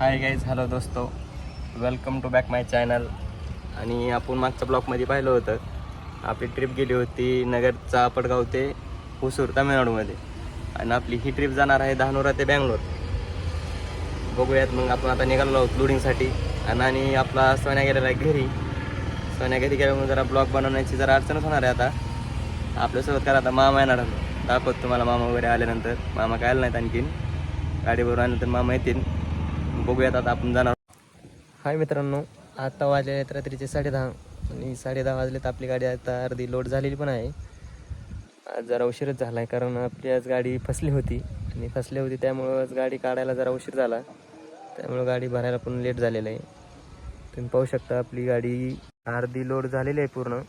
हाय guys hello दोस्तो. Welcome to back my channel आणि आपण मागच्या ब्लॉकमध्ये पाहिलं होतं. आपली ट्रिप गेली होती नगर चापडगाव ते हुसूर तामिळनाडूमध्ये. आणि आपली ही ट्रिप जाणार आहे दहानोरा ते बँगलोर. बघूयात मग आपण आता निघालो आहोत लोडिंगसाठी. आणि आणि आपला सोन्या गेलेला आहे घरी. सोन्या घरी गेल्यामुळे जरा ब्लॉग बनवण्याची जरा अडचणच होणार आहे आता. आपल्यासोबत काय आता मामा येणार दाखवत तुम्हाला मामा वगैरे आल्यानंतर. मामा काय आलं नाहीत आणखीन. गाडीवर आल्यानंतर मामा येतील. बघूयात आता आपण जाणार. हाय मित्रांनो आता वाजले आहेत रात्रीचे साडेदहा आणि साडेदहा वाजलेत. आपली गाडी आता अर्धी लोड झालेली पण आहे. आज जरा उशीरच झाला आहे कारण आपली आज गाडी फसली होती आणि फसली होती त्यामुळं गाडी काढायला जरा उशीर झाला. त्यामुळं गाडी भरायला पण लेट झालेलं आहे. तुम्ही पाहू शकता आपली गाडी अर्धी लोड झालेली आहे पूर्ण.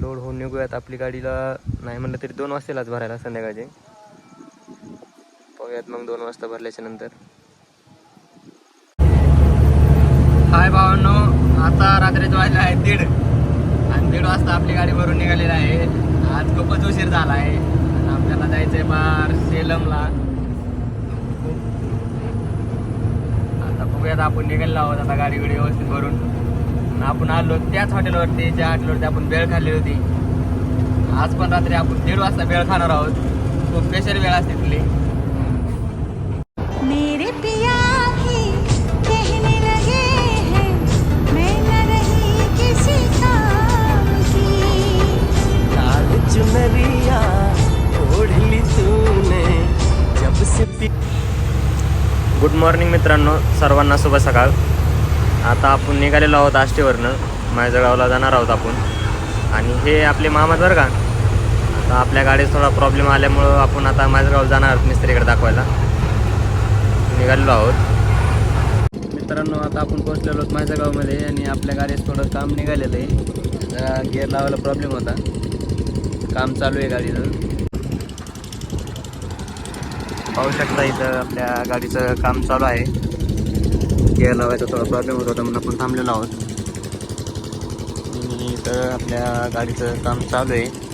लोड होऊन निघूयात आपली गाडीला. नाही म्हणलं तरी दोन वाजतालाच भरायला संध्याकाळचे. पाहूयात मग दोन वाजता भरल्याच्या नंतर. हाय भावांनो आता रात्रीचं वाजले आहे दीड. आणि दीड वाजता आपली गाडी भरून निघालेली आहे. आज खूपच उशीर झाला आहे आणि आपल्याला आहे बार सेलमला. आता बघूयात आपण निघालेलो आहोत आता गाडी गाडी व्यवस्थित भरून. आपण आलो त्याच हॉटेलवरती ज्या हॉटेलवरती आपण बेळ खाल्ली होती. आज पण रात्री आपण दीड वाजता बेळ खाणार आहोत. खूप स्पेशल वेळ असते तिथली. जब गुड मॉर्निंग मित्रांनो सर्वांना शुभ सकाळ. आता आपण निघालेलो आहोत आष्टीवरनं. माझ्या जाणार आहोत आपण. आणि हे आपले मामा बरं का? आता आपल्या गाडीत थोडा प्रॉब्लेम आल्यामुळं आपण आता माझगाव जाणार आहोत मिस्त्रीकडे दाखवायला. निघालेलो आहोत. मित्रांनो आता आपण पोहोचलेलो आहोत माझ्या गावामध्ये आणि आपल्या गाडीत थोडं काम निघालेलं आहे. जरा गिअर लावायला प्रॉब्लेम होता. काम चालू आहे गाडीचं. पाहू शकता इथं आपल्या गाडीचं काम चालू आहे. गिअर लावायचा थोडा प्रॉब्लेम होत होता म्हणून आपण थांबलेलो आहोत. इथं आपल्या गाडीचं काम चालू आहे.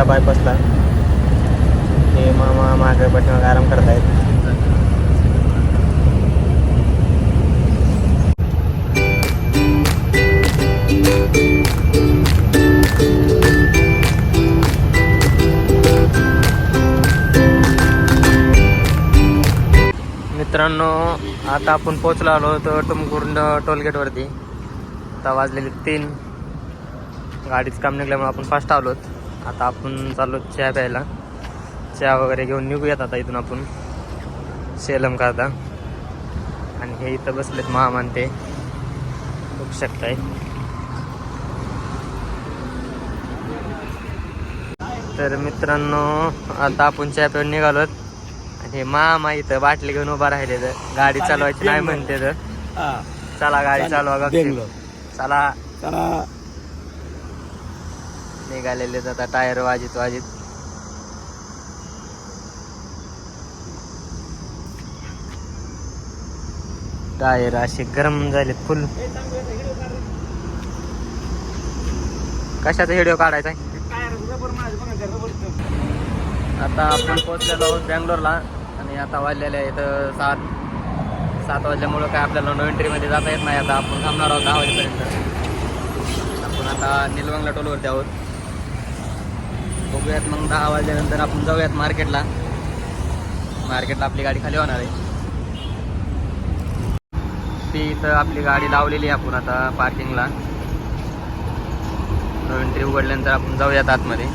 आहोत बायपासला हे मामा मागे पाठीमागे आराम करतायत. मित्रांनो आता आपण पोहोचलो आलो तर टुमकुर्ड टोलगेटवरती आता वाजलेले तीन. गाडीचं काम निघल्यामुळे आपण फास्ट आलोत. आता आपण चाललो चहा प्यायला. चहा वगैरे घेऊन निघूयात आता इथून आपण. सेलम करता. आणि हे इथं बसलेत महामान ते. बघू शकताय. तर मित्रांनो आता आपण चहा पिऊन निघालोत. आणि हे मामा इथं बाटली घेऊन उभा राहिले तर गाडी चालवायची नाही म्हणते तर. चला गाडी चालवा. चला. चला. निघालेले आता टायर वाजित वाजित. टायर असे गरम झाले फुल. कशाचा व्हिडिओ काढायचा? आता आपण पोहोचलेलो आहोत बँगलोरला आणि आता वाजलेले आहे इथं सात. सात वाजल्यामुळं काय आपल्याला नो एंट्रीमध्ये जाता येत नाही. आता आपण थांबणार आहोत दहा वाजेपर्यंत. आपण आता निलवंगला टोलवरती आहोत. बघूयात मग दहा वाजल्यानंतर आपण जाऊयात मार्केटला. मार्केटला आपली गाडी खाली होणार आहे. ती इथं आपली गाडी लावलेली आहे आपण आता पार्किंगला नवीन ट्रिप उघडल्यानंतर आपण जाऊयात आतमध्ये.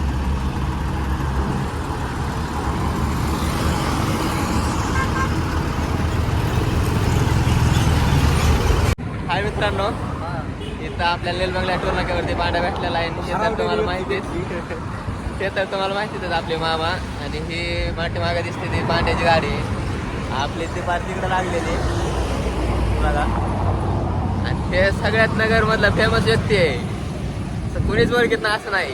हाय मित्रांनो इथं आपल्या लेलबंगल्या टोल नाक्यावरती पांढरा भेटलेला आहे. हे तर तुम्हाला ते तर तुम्हाला माहितीच आपले मामा. आणि ही पाठीमागे दिसते ती पांड्याची गाडी. आपली ती पार तिकडे लागलेली. बघा आणि हे सगळ्यात नगर मधला फेमस व्यक्ती आहे. कुणीच ओळखीत ना असं नाही.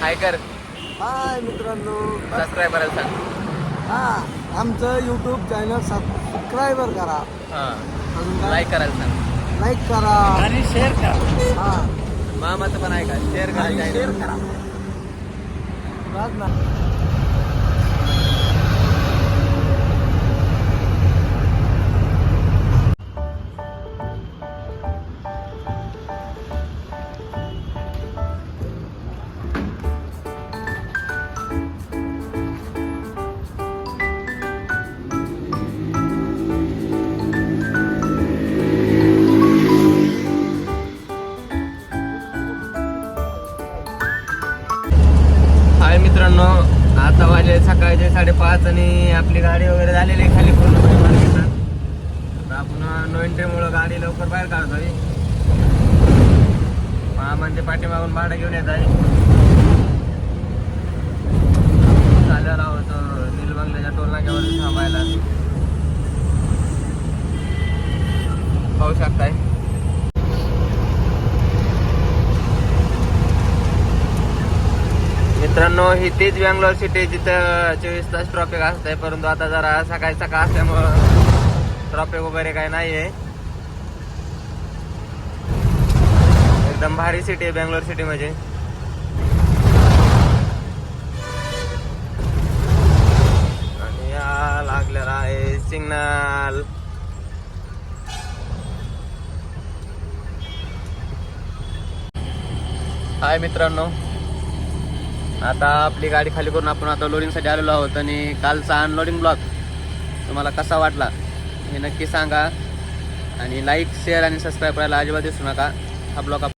हाय कर. हाय मित्रांनो. सबस्क्राईब करायला सांग. हा आमचं यूट्यूब चॅनल सबस्क्राईबर करा. हा. लाईक करायला सांग. लाईक करा. आणि शेअर करा. हा. मामाचं पण आहे का शेअर आणि शेअर करा. आता वाजले सकाळचे साडेपाच आणि आपली गाडी वगैरे झालेली आहे खाली पूर्ण मार्केटात आता आपण नो ट्रेमुळं गाडी लवकर बाहेर काढतो काढतोय. ते पाठीमागून भाडं घेऊन येत आहे चाललेला होतो निलबंगल्याच्या टोल नाक्यावर थांबायला पाहू शकताय मित्रांनो ही तीच बँगलोर सिटी जिथं चोवीस तास ट्रॉफिक असतंय. परंतु आता जरा सकाळी सकाळ असल्यामुळं ट्रॉफिक वगैरे काही नाही आहे एकदम भारी सिटी आहे बँगलोर सिटी म्हणजे आणि या लागलेला आहे सिग्नल हाय मित्रांनो. आता आपली गाडी खाली करून आपण आता लोडिंगसाठी आलेलो आहोत आणि कालचा अनलोडिंग ब्लॉक तुम्हाला कसा वाटला हे नक्की सांगा. आणि लाईक शेअर आणि सबस्क्राईब करायला अजिबात दिसू नका. हा ब्लॉग